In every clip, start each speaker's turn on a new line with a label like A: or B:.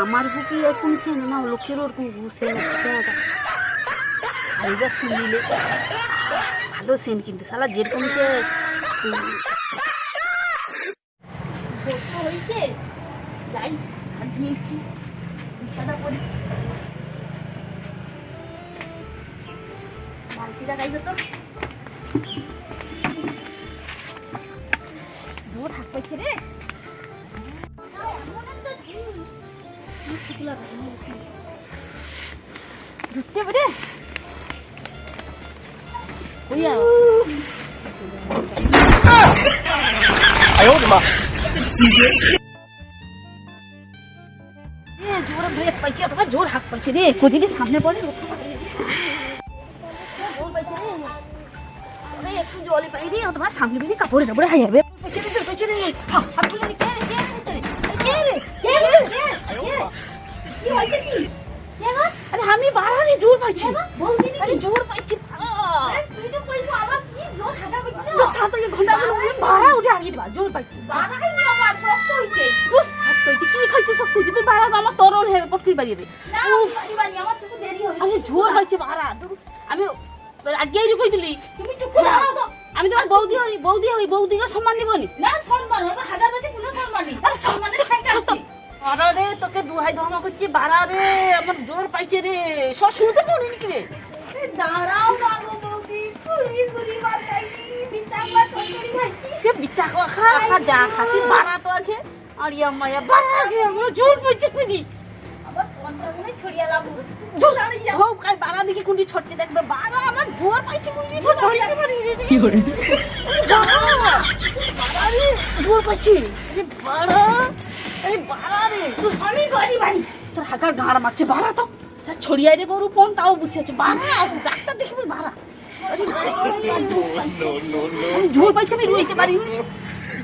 A: আমার বুকি এরকম সেন না লোকের ওরকম সেন খাইবার শুনিলে ভালো সেন কিন্তু, শালা যেরকম সে হয়েছে। যাই করি বালতিটা গাই হতো। ঢুকতে পারে জোর হাত পড়ছে রে। কদিনে সামনে পড়ে একটু জলে পাই রে তোমার সামনে বেরিয়ে কাপড়ে টাপড়ে হাই হবে পেছনে পেছনে কি হয়েছে কি? কে? আরে আমি বাড়া রে জোর পাইছি আরে জোর পাইছি বাড়া। তো সাত আগে ঘণ্টা হলো, আমি বাড়া উঠে আগে দিবা জোর পাইছি দোস্ত হাত পাইছি কি খাইছো সব তুই তুই বাড়া তো আমার তরল হয়ে পটকি বাড়িয়ে দে আমি জোর পাইছি বাড়া আমি আগে এরকম কইছিলি আমি তোমার বৌদি হই বৌদি হই বৌদিকে সম্মান দিবনি বাড়া রে তোকে দুহাই ধর্ম করছি বাড়া রে আমার জোর পাইছে রে। শ্বশুরতে পড়ি নাকি রে? সে বিচা খা খা খা যা খাতি বাড়া তো আছে। আর ইয়া মায়া বাড়া আগে আমার জোর পাইছে হোক কাই বাড়া দেখি কোনটি ছটছে দেখবে। বাড়া আমার জোর পাইছে বুঝলি ধরতে পারি রে কি করে? বাড়া বাড়া রে জোর পাইছি। বাড়া। বাড়া রে। তোর গাড় মারছে বাড়া তো। ছড়িয়াই রে গরু তাও বসে আছে। বাড়া ডাক্তার দেখবি বাড়া। আরে আমি পাইছি আমি রইতে পারি।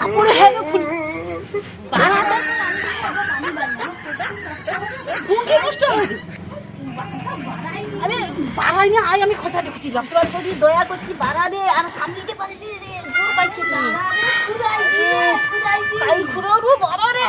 A: কাপড়ে হ্যাঁ খুল। বাড়া তো কষ্ট? হবে আরে বাড়াই না আয় আমি খোঁচা দেখছি তোর প্রতি দয়া করছি বাড়া রে। আর সামলিতে পারিস রে। জোর পাইছি না তাই ঘুরাও রু বাড়া রে।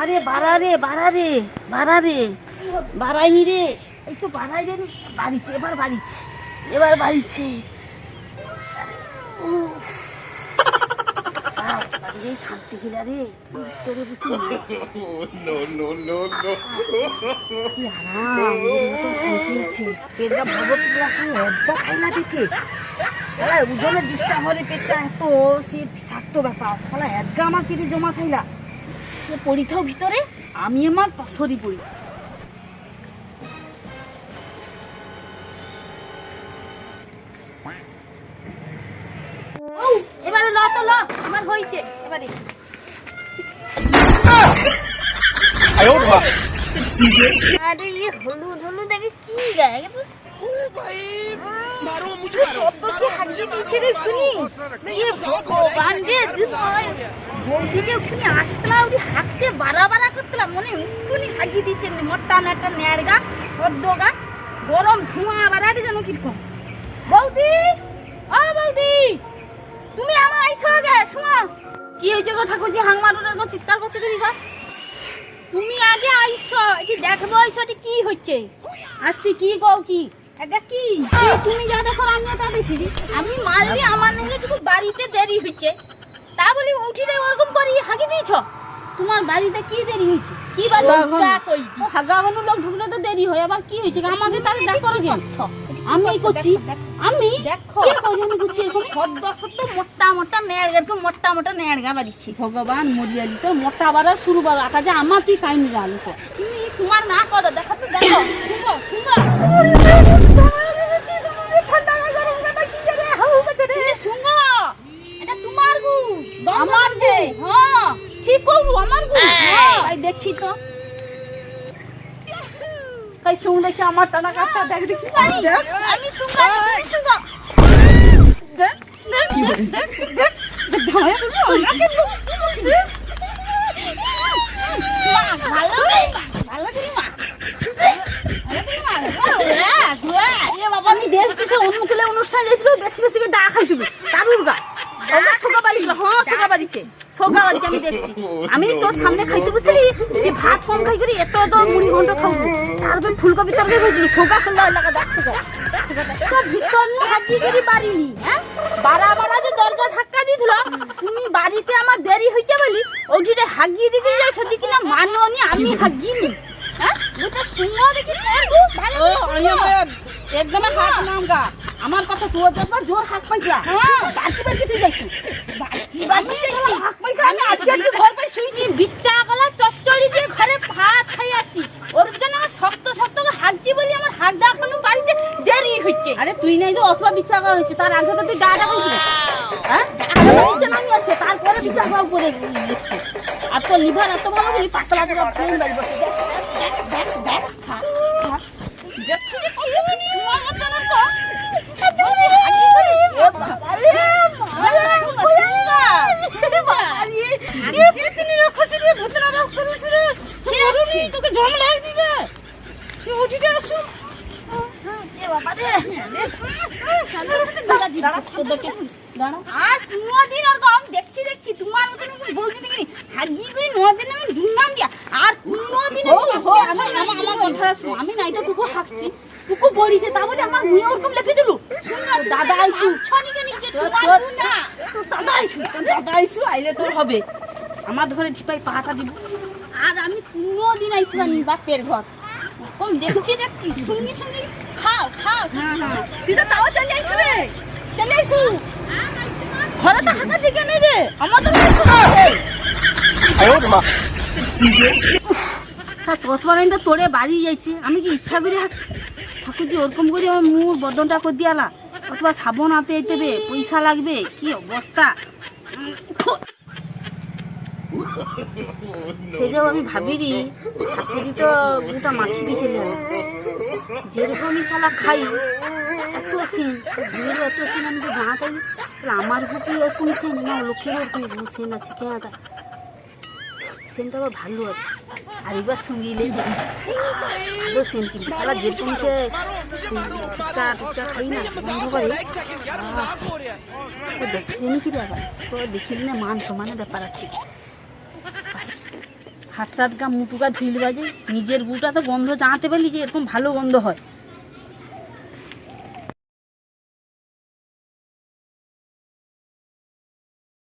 A: আরে বাড়া রে বাড়া রে বাড়া রে। বাড়াইনি রে। এই তো বাড়াই রে। বাড়িছে এবার বাড়িছে এবার বাড়িছে। শান্তি খিলা রে তুই ভিতরে নে। কি আরাম শান্তি আছে। পেটটা ভগত গ্লাসে একবার খাইলা পেটে। শালা ওজনে ডিস্টার্ব হলে পেটটা এত সে বিষাক্ত ব্যাপার। শালা একগা আমার পেটে জমা খাইলা। সে পরিখাও ভিতরে আমি আমার সরি পড়ি। এবারে ল তো ল আমার হয়েছে এবারে। আরে ইয়ে হলুদ হলুদ দেখে কি গায়ে ও ভাই মারো। কি হারিয়ে দিয়েছে রে খুনি। ইয়ে ভগবান রে বৌদিকে ওখানে আসতলা ওটি হাঁটতে বাড়া বাড়া করতলা, মনে উঠুনি হারিয়ে দিয়েছে মোটা নাটা নেড়গা সদ্যগা, গরম ধোঁয়া বাড়াটি যেন কীরকম। বৌদি, ও বৌদি, তুমি আমার আইছো আগে, শোনো। কি হয়েছে গো ঠাকুরজি, হাং মারুনের চিৎকার করছ কি গো? তুমি আগে আইছো, এটি দেখব আইছো, এটি কি হচ্ছে? আসছি কি কও কি? এটা কি? কি তুমি যা দেখো আমি তা দেখি। আমি মারলি আমার বাড়িতে দেরি হচ্ছে তা বলি উঠিলে ওরকম করি হাগি দিয়েছ? তোমার বাড়িতে কি দেরি হয়েছে কি বাড়ি লোক ঢুকলে তো দেরি হয় আবার কি হয়েছে আমাকে তাহলে দেখো কেন? আমি করছি। আমি? দেখো। কি করছি এরকম মোটা মোটা মোটা মোটা ভগবান মরিয়ালি তো মোটা বাড়া শুরু বাড়া। আকাজে আমার তুই কাহিনী জানো তো তুমি তোমার না করো দেখো তো দেখো। শুনো শুনো এটা তোমার গু আমার যে হ্যাঁ ঠিক করব আমার গু হ্যাঁ দেখি তো তাই শুন দেখি আমার টানা কাটটা দেখ দেখি
B: আমি শুনলাম তুমি শুনো
A: দেখ দেখ দেখ দেখ দেখ ধামায়া করব আমাকে দেখ
B: মা, ভালো রে, ভালো করে মা। ভালো করে মা, ঘোরা, ঘোরা।
A: এ বাবা আমি দেখছি সে অনুকূলে অনুষ্ঠান যেছিল বেশি বেশি করে ডাক খাইছিল কারুর গা ওটা সোগা বাড়িছিল হ্যাঁ সোগা বাড়িছে বাড়িছে আমি দেখছি আমি তোর সামনে খাইতে বুঝলি? যে ভাত কম খাই করে এত তো মুড়ি ঘন্ট খাব। তারপরে ফুলকপি তরকারি খাইছিল সোগা খেললে লাগা দেখছে
B: তো? ভিতর নিয়ে হাগি করে বাড়িনি, হ্যাঁ? বারা বারা যে দরজা ধাক্কা দিছিল তুমি বাড়িতে আমার দেরি হয়েছে বলি ওটিতে হাগিয়ে দিতে যাই সেটি কিনা মাননি আমি হাগিনি হ্যাঁ? ওটা শুনো দেখি ভালো।
A: একদম হাত নাম গা। আমার কথা তোর দেখবা জোর হাত পাইছা?
B: হ্যাঁ।
A: বাড়তি বাড়তি তুই যাইছিস
B: বাড়তি বাড়তি দেখছি।
A: হাত পাইছা? আমি আজকে আজকে ঘর পাই শুইছি।
B: বিচ্চা গলা চচ্চড়ি দিয়ে ঘরে ভাত খাই আসি ওর জন্য আমার শক্ত শক্ত করে হাগছি বলি আমার হাগদা এখনও বাড়িতে দেরি হচ্ছে
A: আরে তুই নাই তো অথবা বিচার করা হয়েছে। তার আগে তো তুই কইছিস হ্যাঁ? আগে তো নিচে নামি আসছে তারপরে উপরে এসছে। আর তোর লিভার এত ভালো বলি পাতলা করে বাড়ি বসে। দেখ, দেখ, দেখ, দেখ, খা, খা।
B: দেখছি যে কি হয়নি, তোমার মতো না তো।
A: এ বাবা রে, মারে, ওরে, এ বাবা রে, এ পিতনি রাক্ষসী রে, ভূতনা রাক্ষসী রে, সে জম লাই দিবে সে উঠিতে আসুন
B: দেখছি দেখছি তোমার মতন বলতে দেখি হাগি করে নোদিন আমি দুর্নাম দিয়া। আর
A: আমি নাই তো টুকু হাঁকছি। টুকু বলিছে তা বলে আমার মুয়ে ওরকম লেপে দিলু? দাদা আইসু। দাদা আইসু। দাদা আইসু আইলে তোর হবে। আমার ঘরে ঝিপাই পাহাটা দিব।
B: আমি কোনো দিন আইসিবা নি বাপের ঘর। কোন দেখছি দেখছি। শুনি শুনি খাও খাও।
A: হ্যাঁ, হ্যাঁ।
B: তুই তো তাও চলে আইসু রে।
A: চলে আইসু।
B: ঘরে তো হাঁকা দিকে নেই রে।
C: আমার তো
A: আইসু তোর তো তোরে বাড়ি যাইছি আমি কি ইচ্ছা করে ঠাকুরজি ওরকম করে আমার মুখ বদনটা করে দিয়ালা। অথবা সাবন আতে দেবে পয়সা লাগবে কি অবস্থা? উম, ফু। সে যে আমি ভাবিরি ঠাকুরই তো গোটা মাখি দিয়ে চলে গেল যেরকমই শালা খাই এত সেন ঘুরে এত সেন আমি তো তাহলে আমার বুকে এরকম সেন? না লোকের এরকম সেন আছে কেনাটা সেনটা আবার ভালো আছে। আর এবার সঙ্গিলে ভালো সেন কিন্তু। শালা যেরকম সে ফুচকা টুচকা খাই না বন্ধ করে। দেখিনি কি আবার তো দেখিলি না মান সমানে ব্যাপার আছে। হাত টাত গা মুটুকা ঝিল বাজে। নিজের গুটা তো গন্ধ জানাতে পারলি যে এরকম ভালো গন্ধ হয়।